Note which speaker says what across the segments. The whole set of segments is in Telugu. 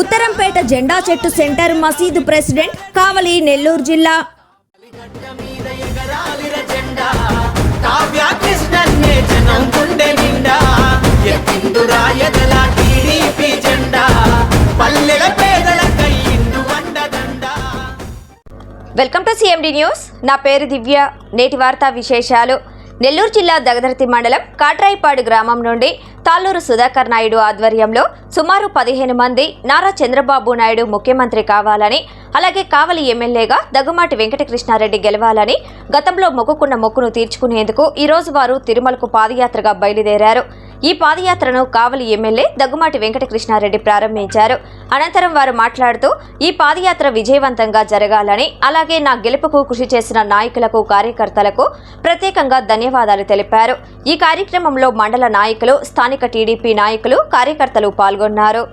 Speaker 1: ఉత్తరంపేట జెండా చెట్టు సెంటర్ మసీదు ప్రెసిడెంట్ కావలి నెల్లూరు జిల్లా. Welcome to CMD news. నా పేరు దివ్య. నేటి వార్తా విశేషాలు. నెల్లూరు జిల్లా దగదర్తి మండలం కాట్రాయిపాడు గ్రామం నుండి తాళ్ళూరు సుధాకర్ నాయుడు ఆధ్వర్యంలో సుమారు పదిహేను మంది నారా చంద్రబాబు నాయుడు ముఖ్యమంత్రి కావాలని అలాగే కావలి ఎమ్మెల్యేగా దగ్గుమాటి వెంకటకృష్ణారెడ్డి గెలవాలని గతంలో మొక్కుకున్న మొక్కును తీర్చుకునేందుకు ఈరోజు వారు తిరుమలకు పాదయాత్రగా బయలుదేరారు. ఈ పాదయాత్రను కావలి ఎమ్మెల్యే దగ్గుమాటి వెంకటకృష్ణారెడ్డి ప్రారంభించారు. అనంతరం వారు మాట్లాడుతూ ఈ పాదయాత్ర విజయవంతంగా జరగాలని అలాగే నా గెలుపుకు కృషి చేసిన నాయకులకు కార్యకర్తలకు ప్రత్యేకంగా ధన్యవాదాలు తెలిపారు. ఈ కార్యక్రమంలో మండల నాయకులు స్థానిక టీడీపీ నాయకులు కార్యకర్తలు పాల్గొన్నారు.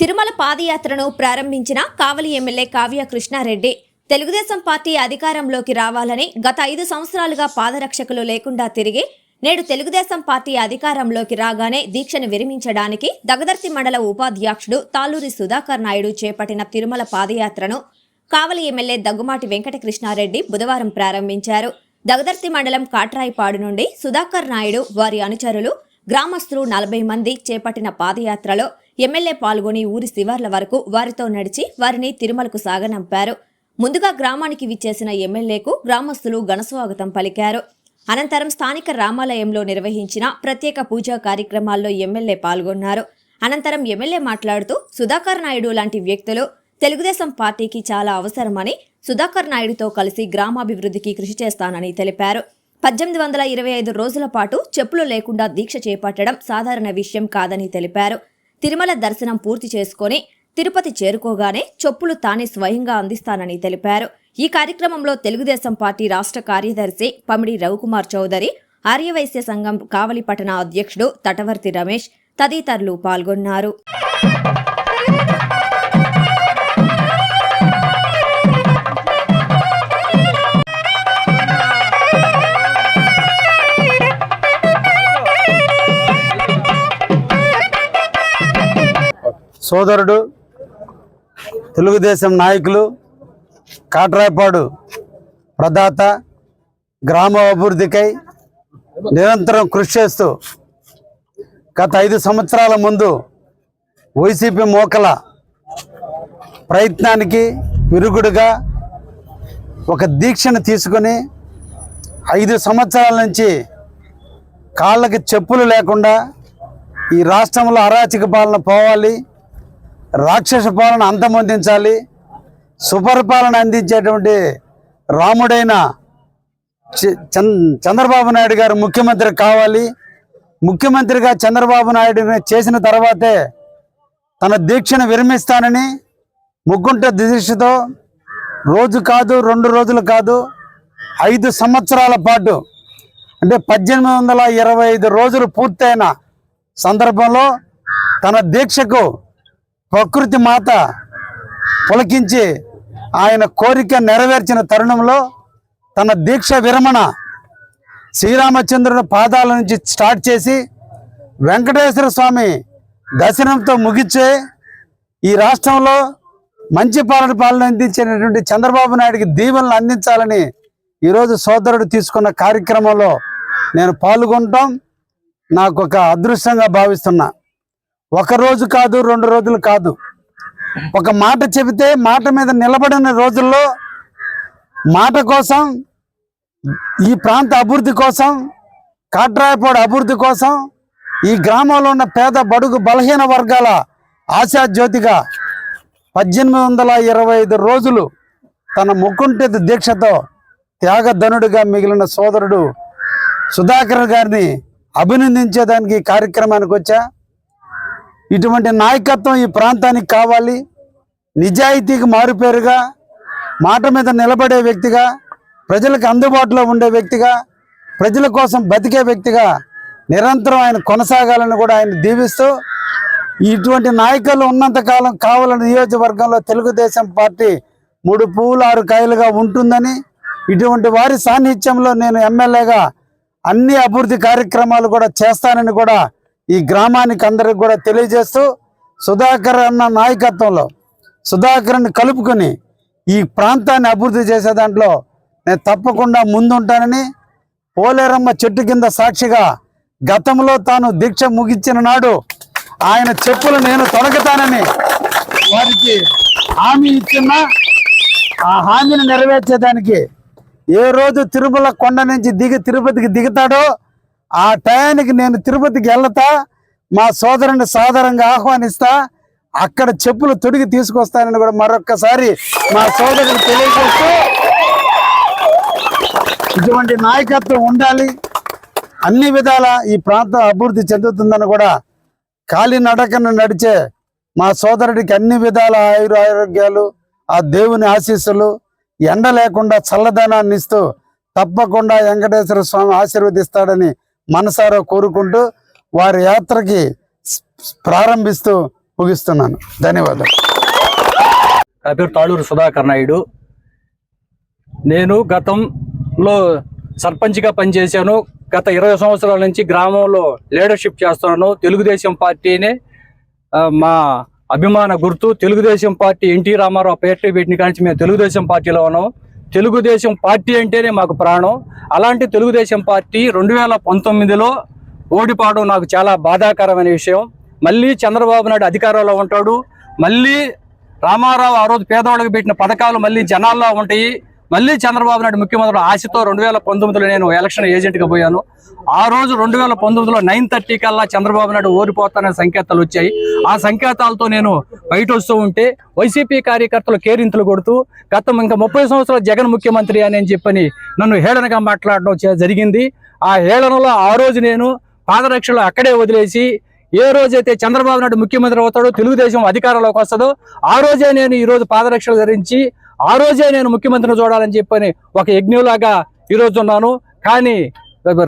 Speaker 1: తిరుమల పాదయాత్రను ప్రారంభించిన కావలి ఎమ్మెల్యే కావ్య కృష్ణారెడ్డి తెలుగుదేశం పార్టీ అధికారంలోకి రావాలని గత ఐదు సంవత్సరాలుగా పాదరక్షకులు లేకుండా తిరిగి నేడు తెలుగుదేశం పార్టీ అధికారంలోకి రాగానే దీక్షను విరమించడానికి దగదర్తి మండల ఉపాధ్యక్షుడు తాలూరి సుధాకర్ నాయుడు చేపట్టిన తిరుమల పాదయాత్రను కావలి ఎమ్మెల్యే దగ్గుమాటి వెంకటకృష్ణారెడ్డి బుధవారం ప్రారంభించారు. దగదర్తి మండలం కాట్రాయిపాడు నుండి సుధాకర్ నాయుడు వారి అనుచరులు గ్రామస్తులు నలభై మంది చేపట్టిన పాదయాత్రలో ఎమ్మెల్యే పాల్గొని ఊరి శివార్ల వరకు వారితో నడిచి వారిని తిరుమలకు సాగనంపారు. ముందుగా గ్రామానికి విచ్చేసిన ఎమ్మెల్యేకు గ్రామస్తులు ఘనస్వాగతం పలికారు. అనంతరం స్థానిక రామాలయంలో నిర్వహించిన ప్రత్యేక పూజా కార్యక్రమాల్లో ఎమ్మెల్యే పాల్గొన్నారు. అనంతరం ఎమ్మెల్యే మాట్లాడుతూ సుధాకర్ నాయుడు లాంటి వ్యక్తులు తెలుగుదేశం పార్టీకి చాలా అవసరమని సుధాకర్ నాయుడుతో కలిసి గ్రామాభివృద్ధికి కృషి చేస్తానని తెలిపారు. పద్దెనిమిది వందల ఇరవై ఐదు రోజుల పాటు చెప్పులు లేకుండా దీక్ష చేపట్టడం సాధారణ విషయం కాదని తెలిపారు. తిరుమల దర్శనం పూర్తి చేసుకొని తిరుపతి చేరుకోగానే చెప్పులు తానే స్వయంగా అందిస్తానని తెలిపారు. ఈ కార్యక్రమంలో తెలుగుదేశం పార్టీ రాష్ట్ర కార్యదర్శి పమిడి రవికుమార్ చౌదరి ఆర్యవైశ్య సంఘం కావలి పట్టణ అధ్యక్షుడు తటవర్తి రమేష్ తదితరులు పాల్గొన్నారు.
Speaker 2: సోదరుడు తెలుగుదేశం నాయకులు కాట్రాయపాడు ప్రదాత గ్రామ అభివృద్ధికై నిరంతరం కృషి చేస్తూ గత ఐదు సంవత్సరాల ముందు వైసీపీ మోకల ప్రయత్నానికి విరుగుడుగా ఒక దీక్షను తీసుకొని ఐదు సంవత్సరాల నుంచి కాళ్ళకి చెప్పులు లేకుండా ఈ రాష్ట్రంలో అరాచక పాలన పోవాలి రాక్షస పాలన అంతమొందించాలి సుపరిపాలన అందించేటువంటి రాముడైన చ- చంద్- చంద్రబాబు నాయుడు గారు ముఖ్యమంత్రి కావాలి. ముఖ్యమంత్రిగా చంద్రబాబు నాయుడు చేసిన తర్వాతే తన దీక్షను విరమిస్తానని ముగ్గుంట దీక్షతో రోజు కాదు రెండు రోజులు కాదు ఐదు సంవత్సరాల పాటు అంటే పద్దెనిమిది వందల ఇరవై ఐదు రోజులు పూర్తయిన సందర్భంలో తన దీక్షకు ప్రకృతి మాత పులకించి ఆయన కోరిక నెరవేర్చిన తరుణంలో తన దీక్ష విరమణ శ్రీరామచంద్రుని పాదాల నుంచి స్టార్ట్ చేసి వెంకటేశ్వర స్వామి దర్శనంతో ముగిచ్చే ఈ రాష్ట్రంలో మంచి పాలన పాలన అందించినటువంటి చంద్రబాబు నాయుడికి దీవెనలు అందించాలని ఈరోజు సోదరుడు తీసుకున్న కార్యక్రమంలో నేను పాల్గొనటం నాకు ఒక అదృష్టంగా భావిస్తున్నా. ఒక రోజు కాదు రెండు రోజులు కాదు. ఒక మాట చెబితే మాట మీద నిలబడిన రోజుల్లో మాట కోసం ఈ ప్రాంత అభివృద్ధి కోసం కాట్రాయపాడు అభివృద్ధి కోసం ఈ గ్రామంలో ఉన్న పేద బడుగు బలహీన వర్గాల ఆశా జ్యోతిగా పద్దెనిమిది వందల ఇరవై ఐదు రోజులు తన ముక్కుంటి దీక్షతో త్యాగధనుడిగా మిగిలిన సోదరుడు సుధాకర్ గారిని అభినందించేదానికి ఈ కార్యక్రమానికి వచ్చా. ఇటువంటి నాయకత్వం ఈ ప్రాంతానికి కావాలి. నిజాయితీకి మారుపేరుగా మాట మీద నిలబడే వ్యక్తిగా ప్రజలకు అందుబాటులో ఉండే వ్యక్తిగా ప్రజల కోసం బతికే వ్యక్తిగా నిరంతరం ఆయన కొనసాగాలని కూడా ఆయన దీవిస్తూ ఇటువంటి నాయకులు ఉన్నంతకాలం కావాలని నియోజకవర్గంలో తెలుగుదేశం పార్టీ మూడు పువ్వులు ఆరు కాయలుగా ఉంటుందని ఇటువంటి వారి సాన్నిధ్యంలో నేను ఎమ్మెల్యేగా అన్ని అభివృద్ధి కార్యక్రమాలు కూడా చేస్తానని కూడా ఈ గ్రామానికి అందరికి కూడా తెలియజేస్తూ సుధాకర్ అన్న నాయకత్వంలో సుధాకర్ని కలుపుకొని ఈ ప్రాంతాన్ని అభివృద్ధి చేసే దాంట్లో నేను తప్పకుండా ముందుంటానని పోలేరమ్మ చెట్టు కింద సాక్షిగా గతంలో తాను దీక్ష ముగించిన నాడు ఆయన చెప్పులు నేను తొలగతానని వారికి హామీ ఇచ్చిన ఆ హామీని నెరవేర్చేదానికి ఏ రోజు తిరుమల కొండ నుంచి దిగి తిరుపతికి దిగుతాడో ఆ టయానికి నేను తిరుపతికి వెళ్తా మా సోదరుని సాదరంగా ఆహ్వానిస్తా అక్కడ చెప్పులు తొడిగి తీసుకొస్తానని కూడా మరొక్కసారి మా సోదరుడు తెలియజేస్తూ ఇటువంటి నాయకత్వం ఉండాలి. అన్ని విధాల ఈ ప్రాంతం అభివృద్ధి చెందుతుందని కూడా కాలినడకను నడిచే మా సోదరుడికి అన్ని విధాల ఆయుర ఆరోగ్యాలు ఆ దేవుని ఆశీస్సులు ఎండ లేకుండా చల్లదనాన్ని ఇస్తూ తప్పకుండా వెంకటేశ్వర స్వామి ఆశీర్వదిస్తాడని మనసారా కోరుకుంటూ వారి యాత్రకి ప్రారంభిస్తూ ముగిస్తున్నాను. ధన్యవాదాలు.
Speaker 3: నా పేరు తాళూరు సుధాకర్ నాయుడు. నేను గతంలో సర్పంచ్గా పనిచేశాను. గత ఇరవై సంవత్సరాల నుంచి గ్రామంలో లీడర్షిప్ చేస్తున్నాను. తెలుగుదేశం పార్టీనే మా అభిమాన గుర్తు. తెలుగుదేశం పార్టీ ఎన్టీ రామారావు పేట పెట్టిన కానీ మేము తెలుగుదేశం పార్టీలో ఉన్నాం. తెలుగుదేశం పార్టీ అంటేనే మాకు ప్రాణం. అలాంటి తెలుగుదేశం పార్టీ రెండు వేల పంతొమ్మిదిలో ఓడిపోవడం నాకు చాలా బాధాకరమైన విషయం. మళ్ళీ చంద్రబాబు నాయుడు అధికారంలో ఉంటాడు. మళ్ళీ రామారావు ఆ రోజు పేదవాళ్ళకి పెట్టిన పథకాలు మళ్ళీ జనాల్లో ఉంటాయి. మళ్ళీ చంద్రబాబు నాయుడు ముఖ్యమంత్రి ఆశతో రెండు వేల పంతొమ్మిదిలో నేను ఎలక్షన్ ఏజెంట్గా పోయాను. ఆ రోజు రెండు వేల పంతొమ్మిదిలో నైన్ థర్టీ కల్లా చంద్రబాబు నాయుడు ఓడిపోతాననే సంకేతాలు వచ్చాయి. ఆ సంకేతాలతో నేను బయట వస్తూ ఉంటే వైసీపీ కార్యకర్తలు కేరింతలు కొడుతూ గతం ఇంకా ముప్పై సంవత్సరాలు జగన్ ముఖ్యమంత్రి అని చెప్పని నన్ను హేళనగా మాట్లాడడం జరిగింది. ఆ హేళనలో ఆ రోజు నేను పాదరక్షలు అక్కడే వదిలేసి ఏ రోజైతే చంద్రబాబు నాయుడు ముఖ్యమంత్రి అవుతాడో తెలుగుదేశం అధికారంలోకి వస్తుందో ఆ రోజే నేను ఈరోజు పాదరక్షలు ధరించి ఆ రోజే నేను ముఖ్యమంత్రిని చూడాలని చెప్పని ఒక యజ్ఞంలాగా ఈ రోజు ఉన్నాను. కానీ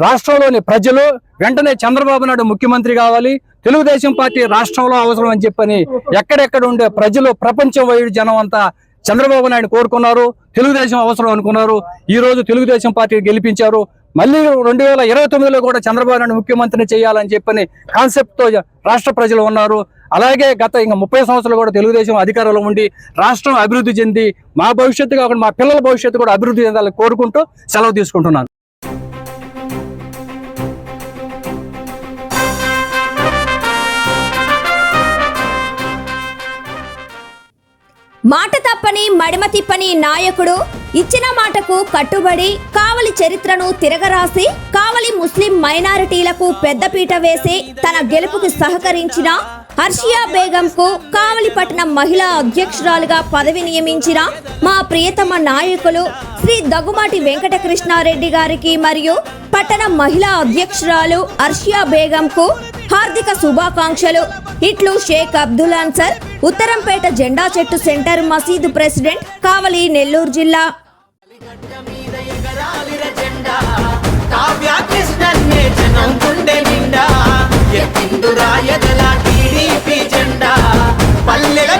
Speaker 3: రాష్ట్రంలోని ప్రజలు వెంటనే చంద్రబాబు నాయుడు ముఖ్యమంత్రి కావాలి తెలుగుదేశం పార్టీ రాష్ట్రంలో అవసరం అని చెప్పని ఎక్కడెక్కడ ఉండే ప్రజలు ప్రపంచం వైడు జనం అంతా చంద్రబాబు నాయుడు కోరుకున్నారు తెలుగుదేశం అవసరం అనుకున్నారు. ఈ రోజు తెలుగుదేశం పార్టీ గెలిపించారు. మళ్ళీ రెండు వేల ఇరవై తొమ్మిదిలో కూడా చంద్రబాబు నాయుడు ముఖ్యమంత్రిని చేయాలని చెప్పని కాన్సెప్ట్తో రాష్ట్ర ప్రజలు ఉన్నారు. అలాగే గత ఇంకా ముప్పై సంవత్సరాలు కూడా తెలుగుదేశం అధికారంలో ఉండి రాష్ట్రం అభివృద్ధి చెంది మా భవిష్యత్తు కాకుండా మా పిల్లల భవిష్యత్తు కూడా అభివృద్ధి చెందాలని కోరుకుంటూ సెలవు తీసుకుంటున్నాను.
Speaker 1: తిప్పని మడిమ తిప్పని నాయకుడు ఇచ్చిన మాటకు కట్టుబడి కావలి చరిత్రను తిరగరాసి కావలి ముస్లిం మైనారిటీలకు పెద్దపీట వేసి తన గెలుపుకి సహకరించిన హర్షియా బేగంకు కావలిపట్నం మహిళా అధ్యక్షురాలుగా పదవి నియమించిన మా ప్రియతమ నాయకులు శ్రీ దగ్గుమాటి వెంకటకృష్ణారెడ్డి గారికి మరియు పట్టణ మహిళా అధ్యక్షురాలు అర్షియా బేగంకు హార్దిక శుభాకాంక్షలు. ఇట్లు షేక్ అబ్దుల్ అన్సర్ ఉత్తరంపేట జెండా చెట్టు సెంటర్ మసీదు ప్రెసిడెంట్ కావలి నెల్లూరు జిల్లా.
Speaker 4: జెండా. పల్లెల